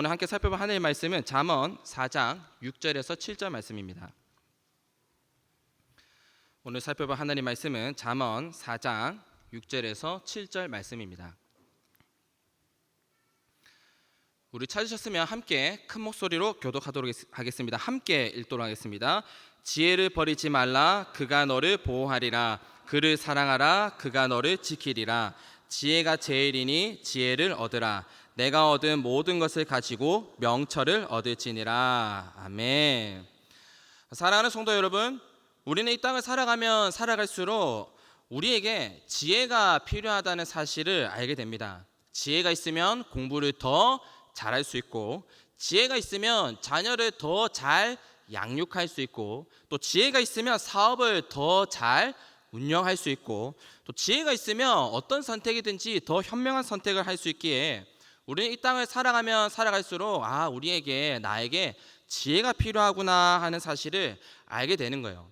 오늘 함께 살펴볼 하나님의 말씀은 잠언 4장 6절에서 7절 말씀입니다. 오늘 살펴볼 하나님의 말씀은 잠언 4장 6절에서 7절 말씀입니다. 우리 찾으셨으면 함께 큰 목소리로 교독하도록 하겠습니다. 함께 읽도록 하겠습니다. 지혜를 버리지 말라 그가 너를 보호하리라 그를 사랑하라 그가 너를 지키리라 지혜가 제일이니 지혜를 얻으라 내가 얻은 모든 것을 가지고 명철을 얻을지니라 아멘. 사랑하는 성도 여러분, 우리는 이 땅을 살아가면 살아갈수록 우리에게 지혜가 필요하다는 사실을 알게 됩니다. 지혜가 있으면 공부를 더 잘할 수 있고 지혜가 있으면 자녀를 더 잘 양육할 수 있고 또 지혜가 있으면 사업을 더잘 운영할 수 있고 또 지혜가 있으면 어떤 선택이든지 더 현명한 선택을 할 수 있기에 우리는 이 땅을 살아가면 살아갈수록 아 우리에게 나에게 지혜가 필요하구나 하는 사실을 알게 되는 거예요.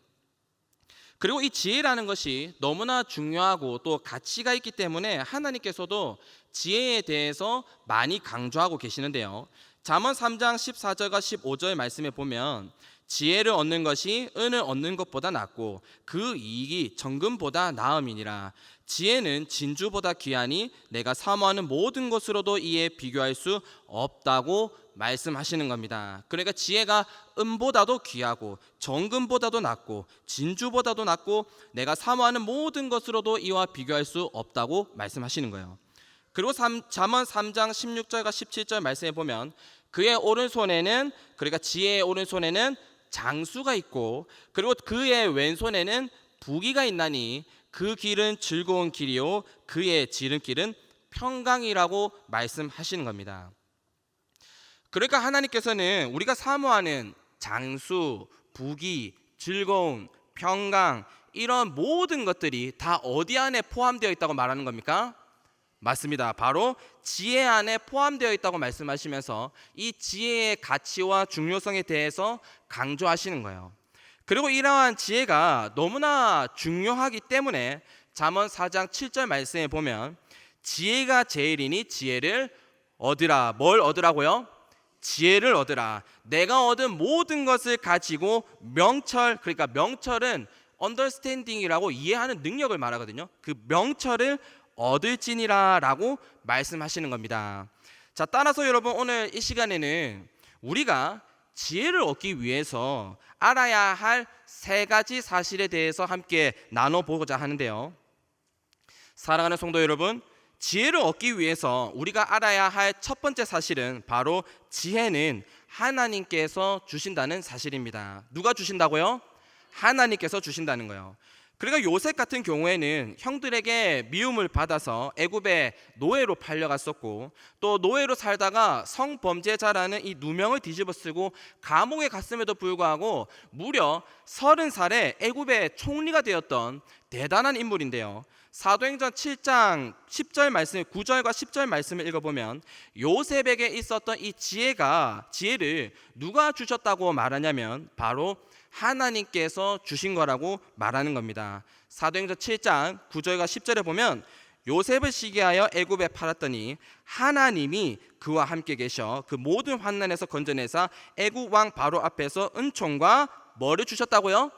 그리고 이 지혜라는 것이 너무나 중요하고 또 가치가 있기 때문에 하나님께서도 지혜에 대해서 많이 강조하고 계시는데요. 잠언 3장 14절과 15절 말씀에 보면 지혜를 얻는 것이 은을 얻는 것보다 낫고 그 이익이 정금보다 나음이니라. 지혜는 진주보다 귀하니 내가 사모하는 모든 것으로도 이에 비교할 수 없다고 말씀하시는 겁니다. 그러니까 지혜가 은보다도 귀하고 정금보다도 낫고 진주보다도 낫고 내가 사모하는 모든 것으로도 이와 비교할 수 없다고 말씀하시는 거예요. 그리고 잠언 3장 16절과 17절 말씀해 보면 그의 오른손에는 그러니까 지혜의 오른손에는 장수가 있고 그리고 그의 왼손에는 부기가 있나니 그 길은 즐거운 길이요 그의 지름길은 평강이라고 말씀하시는 겁니다. 그러니까 하나님께서는 우리가 사모하는 장수, 부기, 즐거움, 평강 이런 모든 것들이 다 어디 안에 포함되어 있다고 말하는 겁니까? 맞습니다. 바로 지혜 안에 포함되어 있다고 말씀하시면서 이 지혜의 가치와 중요성에 대해서 강조하시는 거예요. 그리고 이러한 지혜가 너무나 중요하기 때문에 잠언 4장 7절 말씀에 보면 지혜가 제일이니 지혜를 얻으라. 뭘 얻으라고요? 지혜를 얻으라. 내가 얻은 모든 것을 가지고 명철 그러니까 명철은 언더스탠딩이라고 이해하는 능력을 말하거든요. 그 명철을 얻을지니라 라고 말씀하시는 겁니다. 자, 따라서 여러분 오늘 이 시간에는 우리가 지혜를 얻기 위해서 알아야 할 세 가지 사실에 대해서 함께 나눠 보고자 하는데요. 사랑하는 성도 여러분, 지혜를 얻기 위해서 우리가 알아야 할 첫 번째 사실은 바로 지혜는 하나님께서 주신다는 사실입니다. 누가 주신다고요? 하나님께서 주신다는 거예요. 그러니까 요셉 같은 경우에는 형들에게 미움을 받아서 애굽에 노예로 팔려갔었고 또 노예로 살다가 성범죄자라는 이 누명을 뒤집어쓰고 감옥에 갔음에도 불구하고 무려 서른 살에 애굽의 총리가 되었던 대단한 인물인데요. 사도행전 7장 10절 말씀 9절과 10절 말씀을 읽어보면 요셉에게 있었던 이 지혜가 지혜를 누가 주셨다고 말하냐면 바로 하나님께서 주신 거라고 말하는 겁니다. 사도행전 7장 9절과 10절에 보면 요셉을 시기하여 애굽에 팔았더니 하나님이 그와 함께 계셔 그 모든 환난에서 건져내사 애굽 왕 바로 앞에서 은총과 뭐를 주셨다고요?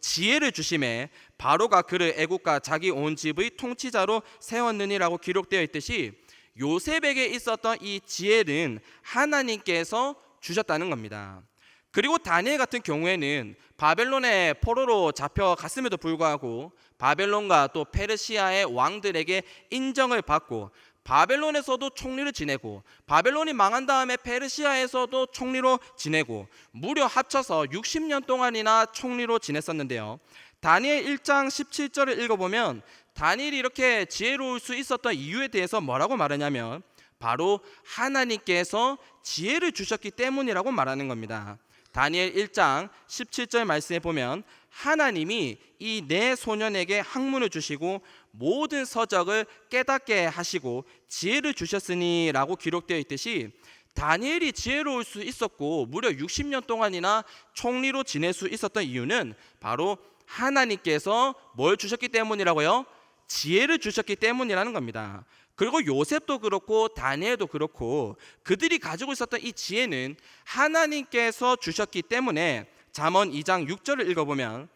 지혜를 주심에 바로가 그를 애국과 자기 온 집의 통치자로 세웠느니라고 기록되어 있듯이 요셉에게 있었던 이 지혜는 하나님께서 주셨다는 겁니다. 그리고 다니엘 같은 경우에는 바벨론의 포로로 잡혀갔음에도 불구하고 바벨론과 또 페르시아의 왕들에게 인정을 받고 바벨론에서도 총리를 지내고 바벨론이 망한 다음에 페르시아에서도 총리로 지내고 무려 합쳐서 60년 동안이나 총리로 지냈었는데요. 다니엘 1장 17절을 읽어보면 다니엘이 이렇게 지혜로울 수 있었던 이유에 대해서 뭐라고 말하냐면 바로 하나님께서 지혜를 주셨기 때문이라고 말하는 겁니다. 다니엘 1장 17절 말씀에 보면 하나님이 이 네 소년에게 학문을 주시고 모든 서적을 깨닫게 하시고 지혜를 주셨으니라고 기록되어 있듯이 다니엘이 지혜로울 수 있었고 무려 60년 동안이나 총리로 지낼 수 있었던 이유는 바로 하나님께서 뭘 주셨기 때문이라고요? 지혜를 주셨기 때문이라는 겁니다. 그리고 요셉도 그렇고 다니엘도 그렇고 그들이 가지고 있었던 이 지혜는 하나님께서 주셨기 때문에 잠언 2장 6절을 읽어보면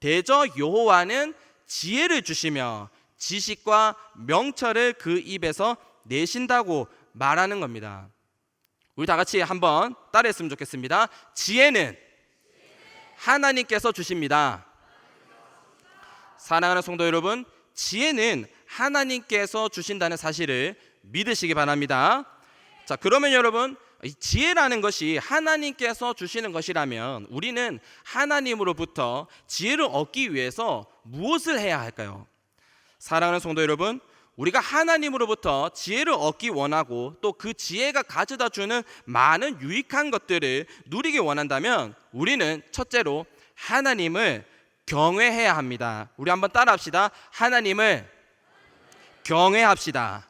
대저 여호와는 지혜를 주시며 지식과 명철을 그 입에서 내신다고 말하는 겁니다. 우리 다 같이 한번 따라했으면 좋겠습니다. 지혜는 하나님께서 주십니다. 사랑하는 성도 여러분, 지혜는 하나님께서 주신다는 사실을 믿으시기 바랍니다. 자, 그러면 여러분, 이 지혜라는 것이 하나님께서 주시는 것이라면 우리는 하나님으로부터 지혜를 얻기 위해서 무엇을 해야 할까요? 사랑하는 성도 여러분, 우리가 하나님으로부터 지혜를 얻기 원하고 또 그 지혜가 가져다 주는 많은 유익한 것들을 누리기 원한다면 우리는 첫째로 하나님을 경외해야 합니다. 우리 한번 따라합시다. 하나님을 경외합시다.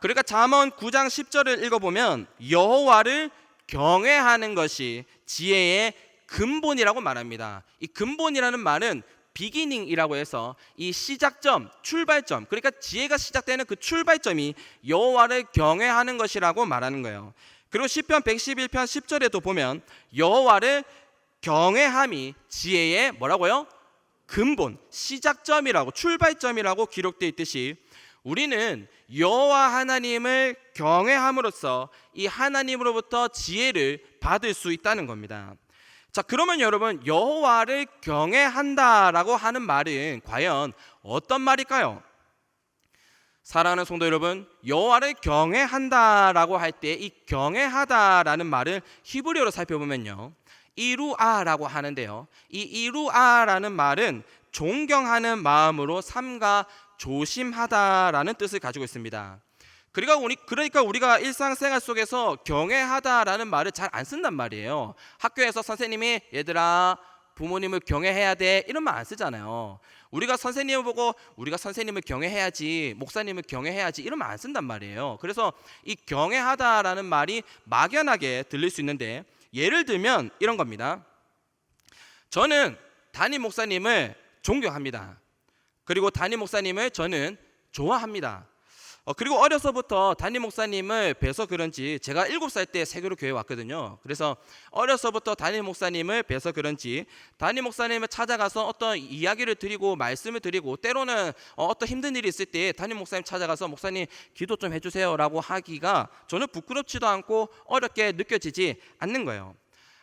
그러니까 잠언 9장 10절을 읽어보면 여호와를 경외하는 것이 지혜의 근본이라고 말합니다. 이 근본이라는 말은 비기닝이라고 해서 이 시작점, 출발점, 그러니까 지혜가 시작되는 그 출발점이 여호와를 경외하는 것이라고 말하는 거예요. 그리고 시편 111편 10절에도 보면 여호와를 경외함이 지혜의 뭐라고요? 근본, 시작점이라고 출발점이라고 기록되어 있듯이 우리는 여호와 하나님을 경외함으로써 이 하나님으로부터 지혜를 받을 수 있다는 겁니다. 자, 그러면 여러분 여호와를 경외한다라고 하는 말은 과연 어떤 말일까요? 사랑하는 성도 여러분, 여호와를 경외한다라고 할 때 이 경외하다라는 말을 히브리어로 살펴보면요. 이루아라고 하는데요. 이 이루아라는 말은 존경하는 마음으로 삼가 조심하다라는 뜻을 가지고 있습니다. 그러니까 우리 그러니까 우리가 일상생활 속에서 경외하다라는 말을 잘 안 쓴단 말이에요. 학교에서 선생님이 얘들아 부모님을 경외해야 돼 이런 말 안 쓰잖아요. 우리가 선생님을 보고 우리가 선생님을 경외해야지 목사님을 경외해야지 이런 말 안 쓴단 말이에요. 그래서 이 경외하다라는 말이 막연하게 들릴 수 있는데 예를 들면 이런 겁니다. 저는 담임 목사님을 존경합니다. 그리고 담임 목사님을 저는 좋아합니다. 어, 그리고 어려서부터 담임 목사님을 뵈서 그런지 제가 일곱 살 때 세교로 교회 왔거든요. 그래서 어려서부터 담임 목사님을 뵈서 그런지 담임 목사님을 찾아가서 어떤 이야기를 드리고 말씀을 드리고 때로는 어, 어떤 힘든 일이 있을 때 담임 목사님 찾아가서 목사님 기도 좀 해주세요라고 하기가 저는 부끄럽지도 않고 어렵게 느껴지지 않는 거예요.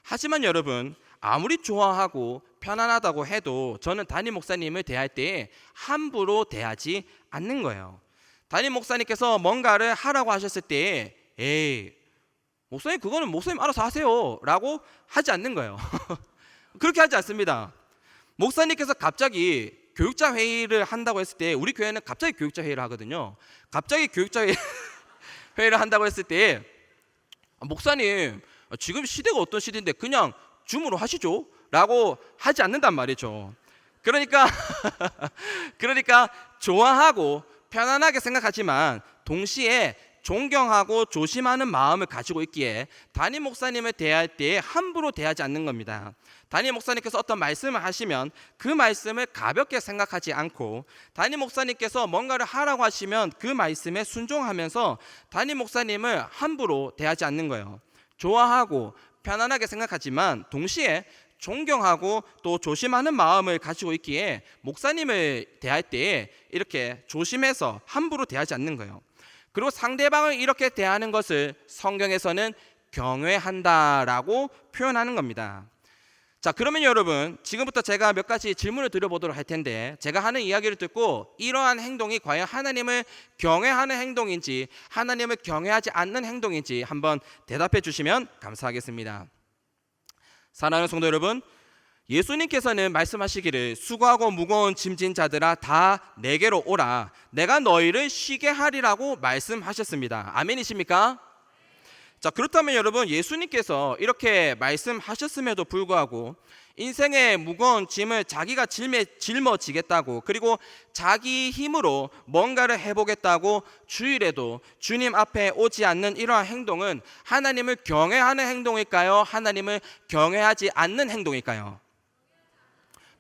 하지만 여러분 아무리 좋아하고 편안하다고 해도 저는 담임 목사님을 대할 때 함부로 대하지 않는 거예요. 담임 목사님께서 뭔가를 하라고 하셨을 때 에이 목사님 그거는 목사님 알아서 하세요 라고 하지 않는 거예요. 그렇게 하지 않습니다. 목사님께서 갑자기 교육자 회의를 한다고 했을 때 우리 교회는 갑자기 교육자 회의를 하거든요. 갑자기 교육자 회의- 회의를 한다고 했을 때 아, 목사님 지금 시대가 어떤 시대인데 그냥 줌으로 하시죠 라고 하지 않는단 말이죠. 그러니까 그러니까 좋아하고 편안하게 생각하지만 동시에 존경하고 조심하는 마음을 가지고 있기에 담임 목사님을 대할 때 함부로 대하지 않는 겁니다. 담임 목사님께서 어떤 말씀을 하시면 그 말씀을 가볍게 생각하지 않고 담임 목사님께서 뭔가를 하라고 하시면 그 말씀에 순종하면서 담임 목사님을 함부로 대하지 않는 거예요. 좋아하고 편안하게 생각하지만 동시에 존경하고 또 조심하는 마음을 가지고 있기에 목사님을 대할 때 이렇게 조심해서 함부로 대하지 않는 거예요. 그리고 상대방을 이렇게 대하는 것을 성경에서는 경외한다라고 표현하는 겁니다. 자, 그러면 여러분, 지금부터 제가 몇 가지 질문을 드려보도록 할 텐데, 제가 하는 이야기를 듣고 이러한 행동이 과연 하나님을 경외하는 행동인지, 하나님을 경외하지 않는 행동인지 한번 대답해 주시면 감사하겠습니다. 사랑하는 성도 여러분, 예수님께서는 말씀하시기를 수고하고 무거운 짐진 자들아 다 내게로 오라 내가 너희를 쉬게 하리라고 말씀하셨습니다. 아멘이십니까? 자, 그렇다면 여러분 예수님께서 이렇게 말씀하셨음에도 불구하고 인생의 무거운 짐을 자기가 짊에 짊어지겠다고 그리고 자기 힘으로 뭔가를 해보겠다고 주일에도 주님 앞에 오지 않는 이러한 행동은 하나님을 경외하는 행동일까요? 하나님을 경외하지 않는 행동일까요?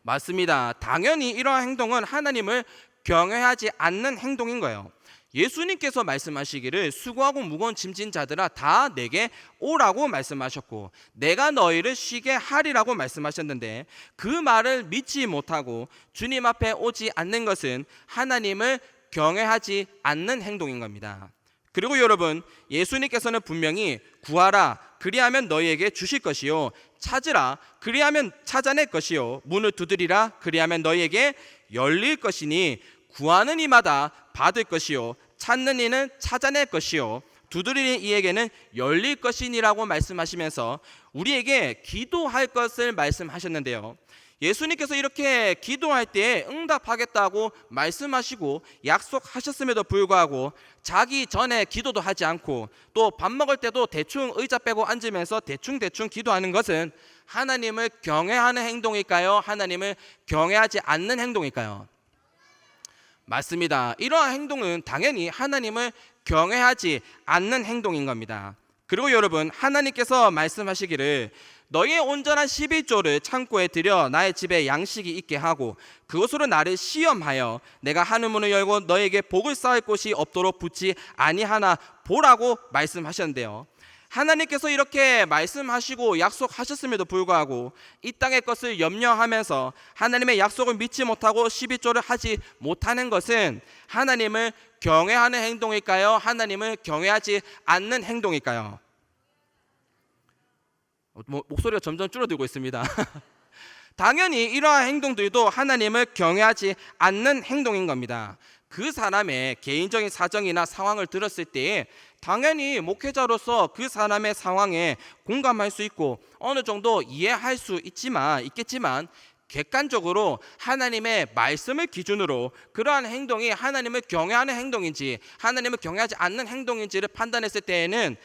맞습니다. 당연히 이러한 행동은 하나님을 경외하지 않는 행동인 거예요. 예수님께서 말씀하시기를 수고하고 무거운 짐진 자들아 다 내게 오라고 말씀하셨고 내가 너희를 쉬게 하리라고 말씀하셨는데 그 말을 믿지 못하고 주님 앞에 오지 않는 것은 하나님을 경외하지 않는 행동인 겁니다. 그리고 여러분 예수님께서는 분명히 구하라 그리하면 너희에게 주실 것이요 찾으라 그리하면 찾아낼 것이요 문을 두드리라 그리하면 너희에게 열릴 것이니 구하는 이마다 받을 것이요 찾는 이는 찾아낼 것이요 두드리는 이에게는 열릴 것이니라고 말씀하시면서 우리에게 기도할 것을 말씀하셨는데요. 예수님께서 이렇게 기도할 때 응답하겠다고 말씀하시고 약속하셨음에도 불구하고 자기 전에 기도도 하지 않고 또 밥 먹을 때도 대충 의자 빼고 앉으면서 대충 대충 기도하는 것은 하나님을 경외하는 행동일까요? 하나님을 경외하지 않는 행동일까요? 맞습니다. 이러한 행동은 당연히 하나님을 경외하지 않는 행동인 겁니다. 그리고 여러분 하나님께서 말씀하시기를 너희의 온전한 11조를 창고에 들여 나의 집에 양식이 있게 하고 그것으로 나를 시험하여 내가 하늘 문을 열고 너에게 복을 쌓을 곳이 없도록 붙지 아니하나 보라고 말씀하셨는데요. 하나님께서 이렇게 말씀하시고 약속하셨음에도 불구하고 이 땅의 것을 염려하면서 하나님의 약속을 믿지 못하고 12조를 하지 못하는 것은 하나님을 경외하는 행동일까요? 하나님을 경외하지 않는 행동일까요? 어, 뭐, 목소리가 점점 줄어들고 있습니다. 당연히 이러한 행동들도 하나님을 경외하지 않는 행동인 겁니다. 그 사람의 개인적인 사정이나 상황을 들었을 때 당연히 목회자로서 그 사람의 상황에 공감할 수 있고 어느 정도 이해할 수 있지만 있겠지만 객관적으로 하나님의 말씀을 기준으로 그러한 행동이 하나님을 경외하는 행동인지 하나님을 경외하지 않는 행동인지를 판단했을 때에는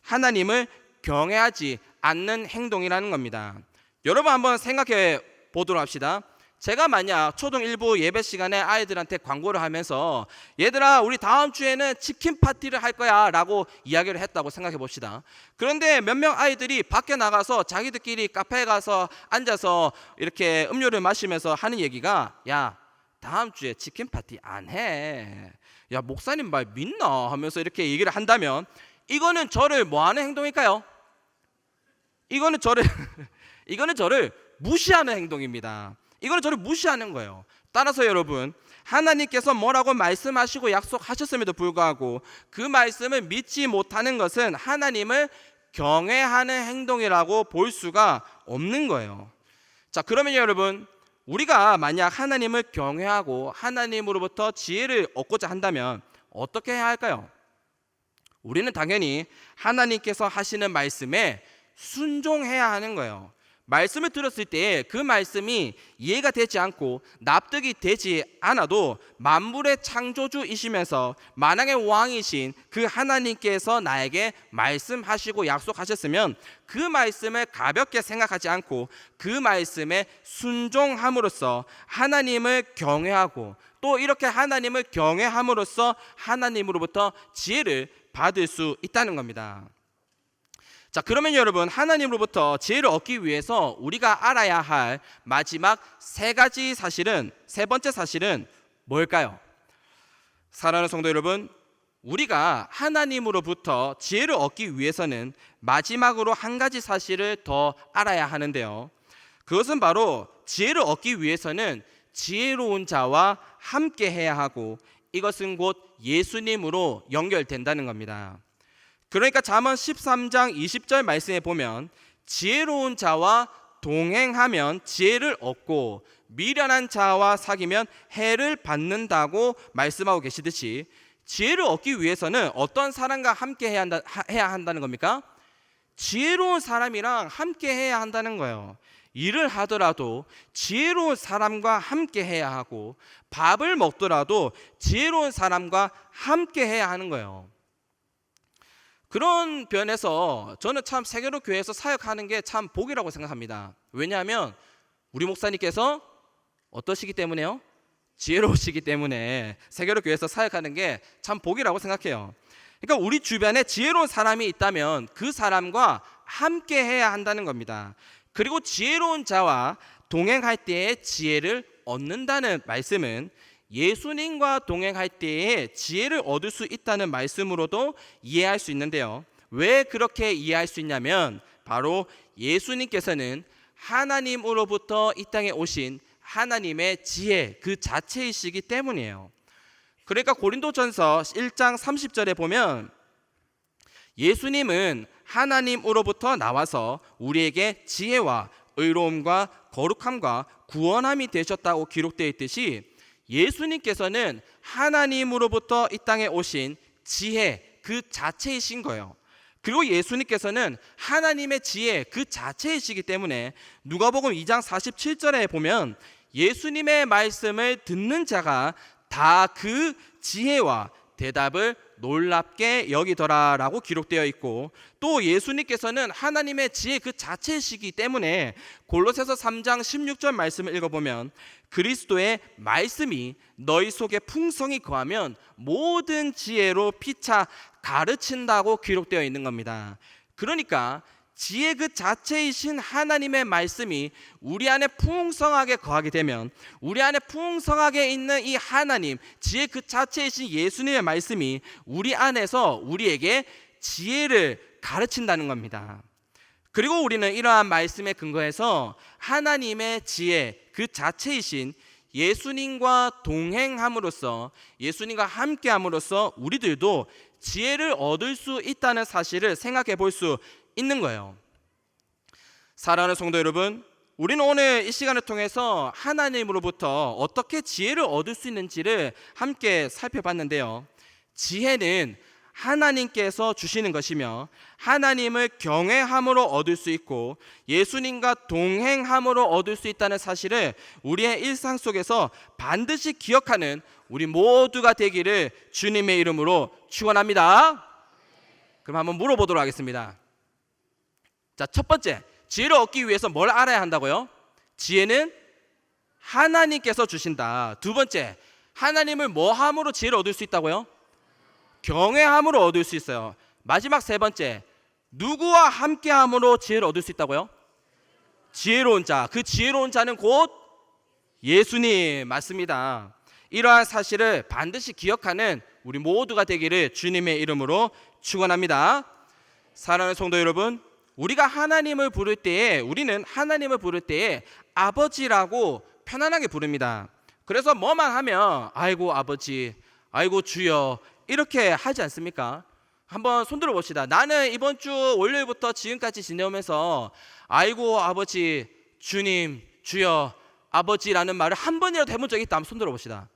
하나님을 경외하지 않는 행동이라는 겁니다. 여러분 한번 생각해 보도록 합시다. 제가 만약 초등 일부 예배 시간에 아이들한테 광고를 하면서 얘들아 우리 다음 주에는 치킨 파티를 할 거야라고 이야기를 했다고 생각해 봅시다. 그런데 몇 명 아이들이 밖에 나가서 자기들끼리 카페에 가서 앉아서 이렇게 음료를 마시면서 하는 얘기가 야 다음 주에 치킨 파티 안 해. 야 목사님 말 믿나 하면서 이렇게 얘기를 한다면 이거는 저를 뭐 하는 행동일까요? 이거는 저를 이거는 저를 무시하는 행동입니다. 이거는 저를 무시하는 거예요. 따라서 여러분 하나님께서 뭐라고 말씀하시고 약속하셨음에도 불구하고 그 말씀을 믿지 못하는 것은 하나님을 경외하는 행동이라고 볼 수가 없는 거예요. 자, 그러면 여러분 우리가 만약 하나님을 경외하고 하나님으로부터 지혜를 얻고자 한다면 어떻게 해야 할까요? 우리는 당연히 하나님께서 하시는 말씀에 순종해야 하는 거예요. 말씀을 들었을 때 그 말씀이 이해가 되지 않고 납득이 되지 않아도 만물의 창조주이시면서 만왕의 왕이신 그 하나님께서 나에게 말씀하시고 약속하셨으면 그 말씀을 가볍게 생각하지 않고 그 말씀에 순종함으로써 하나님을 경외하고 또 이렇게 하나님을 경외함으로써 하나님으로부터 지혜를 받을 수 있다는 겁니다. 자, 그러면 여러분, 하나님으로부터 지혜를 얻기 위해서 우리가 알아야 할 마지막 세 가지 사실은, 세 번째 사실은 뭘까요? 사랑하는 성도 여러분, 우리가 하나님으로부터 지혜를 얻기 위해서는 마지막으로 한 가지 사실을 더 알아야 하는데요. 그것은 바로 지혜를 얻기 위해서는 지혜로운 자와 함께 해야 하고 이것은 곧 예수님으로 연결된다는 겁니다. 그러니까 잠언 13장 20절 말씀에 보면 지혜로운 자와 동행하면 지혜를 얻고 미련한 자와 사귀면 해를 받는다고 말씀하고 계시듯이 지혜를 얻기 위해서는 어떤 사람과 함께 해야, 한다, 해야 한다는 겁니까? 지혜로운 사람이랑 함께 해야 한다는 거예요. 일을 하더라도 지혜로운 사람과 함께 해야 하고 밥을 먹더라도 지혜로운 사람과 함께 해야 하는 거예요. 그런 변에서 저는 참 세계로 교회에서 사역하는 게 참 복이라고 생각합니다. 왜냐하면 우리 목사님께서 어떠시기 때문에요? 지혜로우시기 때문에 세계로 교회에서 사역하는 게 참 복이라고 생각해요. 그러니까 우리 주변에 지혜로운 사람이 있다면 그 사람과 함께 해야 한다는 겁니다. 그리고 지혜로운 자와 동행할 때에 지혜를 얻는다는 말씀은 예수님과 동행할 때에 지혜를 얻을 수 있다는 말씀으로도 이해할 수 있는데요. 왜 그렇게 이해할 수 있냐면 바로 예수님께서는 하나님으로부터 이 땅에 오신 하나님의 지혜 그 자체이시기 때문이에요. 그러니까 고린도전서 1장 30절에 보면 예수님은 하나님으로부터 나와서 우리에게 지혜와 의로움과 거룩함과 구원함이 되셨다고 기록되어 있듯이 예수님께서는 하나님으로부터 이 땅에 오신 지혜 그 자체이신 거예요. 그리고 예수님께서는 하나님의 지혜 그 자체이시기 때문에 누가복음 2장 47절에 보면 예수님의 말씀을 듣는 자가 다 그 지혜와 대답을 놀랍게 여기더라라고 기록되어 있고 또 예수님께서는 하나님의 지혜 그 자체이시기 때문에 골로새서 3장 16절 말씀을 읽어보면 그리스도의 말씀이 너희 속에 풍성히 거하면 모든 지혜로 피차 가르친다고 기록되어 있는 겁니다. 그러니까 지혜 그 자체이신 하나님의 말씀이 우리 안에 풍성하게 거하게 되면 우리 안에 풍성하게 있는 이 하나님 지혜 그 자체이신 예수님의 말씀이 우리 안에서 우리에게 지혜를 가르친다는 겁니다. 그리고 우리는 이러한 말씀에 근거해서 하나님의 지혜 그 자체이신 예수님과 동행함으로써 예수님과 함께함으로써 우리들도 지혜를 얻을 수 있다는 사실을 생각해 볼 수 있는 거예요. 사랑하는 성도 여러분, 우리는 오늘 이 시간을 통해서 하나님으로부터 어떻게 지혜를 얻을 수 있는지를 함께 살펴봤는데요. 지혜는 하나님께서 주시는 것이며 하나님을 경외함으로 얻을 수 있고 예수님과 동행함으로 얻을 수 있다는 사실을 우리의 일상 속에서 반드시 기억하는 우리 모두가 되기를 주님의 이름으로 축원합니다. 그럼 한번 물어보도록 하겠습니다. 자, 첫 번째. 지혜를 얻기 위해서 뭘 알아야 한다고요? 지혜는 하나님께서 주신다. 두 번째. 하나님을 뭐 함으로 지혜를 얻을 수 있다고요? 경외함으로 얻을 수 있어요. 마지막 세 번째. 누구와 함께 함으로 지혜를 얻을 수 있다고요? 지혜로운 자. 그 지혜로운 자는 곧 예수님 맞습니다. 이러한 사실을 반드시 기억하는 우리 모두가 되기를 주님의 이름으로 축원합니다. 사랑하는 성도 여러분, 우리가 하나님을 부를 때에 우리는 하나님을 부를 때에 아버지라고 편안하게 부릅니다. 그래서 뭐만 하면 아이고 아버지, 아이고 주여 이렇게 하지 않습니까? 한번 손들어 봅시다. 나는 이번 주 월요일부터 지금까지 지내오면서 아이고 아버지, 주님, 주여, 아버지라는 말을 한 번이라도 해본 적이 있다 한번 손들어 봅시다.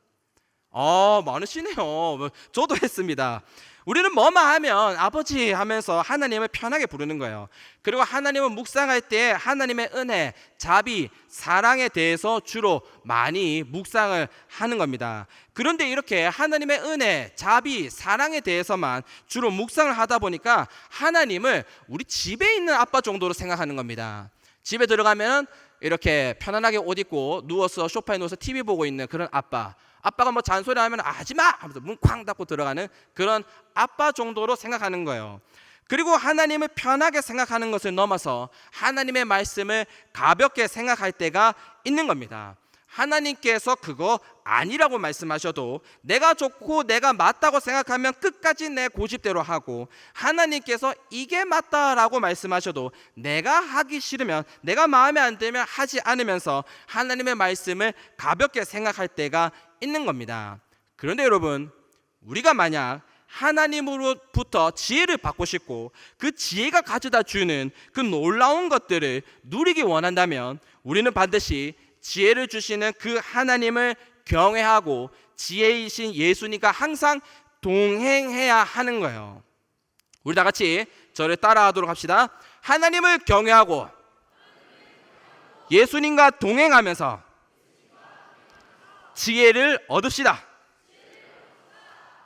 어, 많으시네요. 뭐, 저도 했습니다. 우리는 뭐만 하면 아버지 하면서 하나님을 편하게 부르는 거예요. 그리고 하나님을 묵상할 때 하나님의 은혜, 자비, 사랑에 대해서 주로 많이 묵상을 하는 겁니다. 그런데 이렇게 하나님의 은혜, 자비, 사랑에 대해서만 주로 묵상을 하다 보니까 하나님을 우리 집에 있는 아빠 정도로 생각하는 겁니다. 집에 들어가면 이렇게 편안하게 옷 입고 누워서 소파에 누워서 TV 보고 있는 그런 아빠. 아빠가 뭐 잔소리하면 하지 마 하면서 문 쾅 닫고 들어가는 그런 아빠 정도로 생각하는 거예요. 그리고 하나님을 편하게 생각하는 것을 넘어서 하나님의 말씀을 가볍게 생각할 때가 있는 겁니다. 하나님께서 그거 아니라고 말씀하셔도 내가 좋고 내가 맞다고 생각하면 끝까지 내 고집대로 하고 하나님께서 이게 맞다라고 말씀하셔도 내가 하기 싫으면 내가 마음에 안 들면 하지 않으면서 하나님의 말씀을 가볍게 생각할 때가 있는 겁니다. 그런데 여러분, 우리가 만약 하나님으로부터 지혜를 받고 싶고 그 지혜가 가져다 주는 그 놀라운 것들을 누리기 원한다면 우리는 반드시 지혜를 주시는 그 하나님을 경외하고 지혜이신 예수님과 항상 동행해야 하는 거예요. 우리 다 같이 저를 따라하도록 합시다. 하나님을 경외하고 예수님과 동행하면서 지혜를 얻읍시다.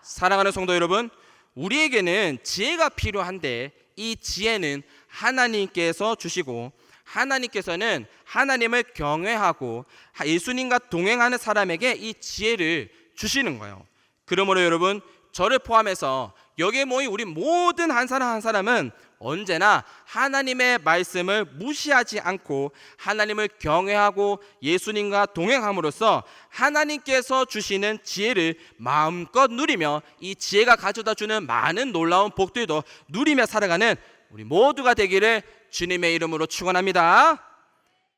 사랑하는 성도 여러분, 우리에게는 지혜가 필요한데 이 지혜는 하나님께서 주시고 하나님께서는 하나님을 경외하고 예수님과 동행하는 사람에게 이 지혜를 주시는 거예요. 그러므로 여러분, 저를 포함해서 여기에 모인 우리 모든 한 사람 한 사람은 언제나 하나님의 말씀을 무시하지 않고 하나님을 경외하고 예수님과 동행함으로써 하나님께서 주시는 지혜를 마음껏 누리며 이 지혜가 가져다 주는 많은 놀라운 복들도 누리며 살아가는 우리 모두가 되기를 주님의 이름으로 축원합니다.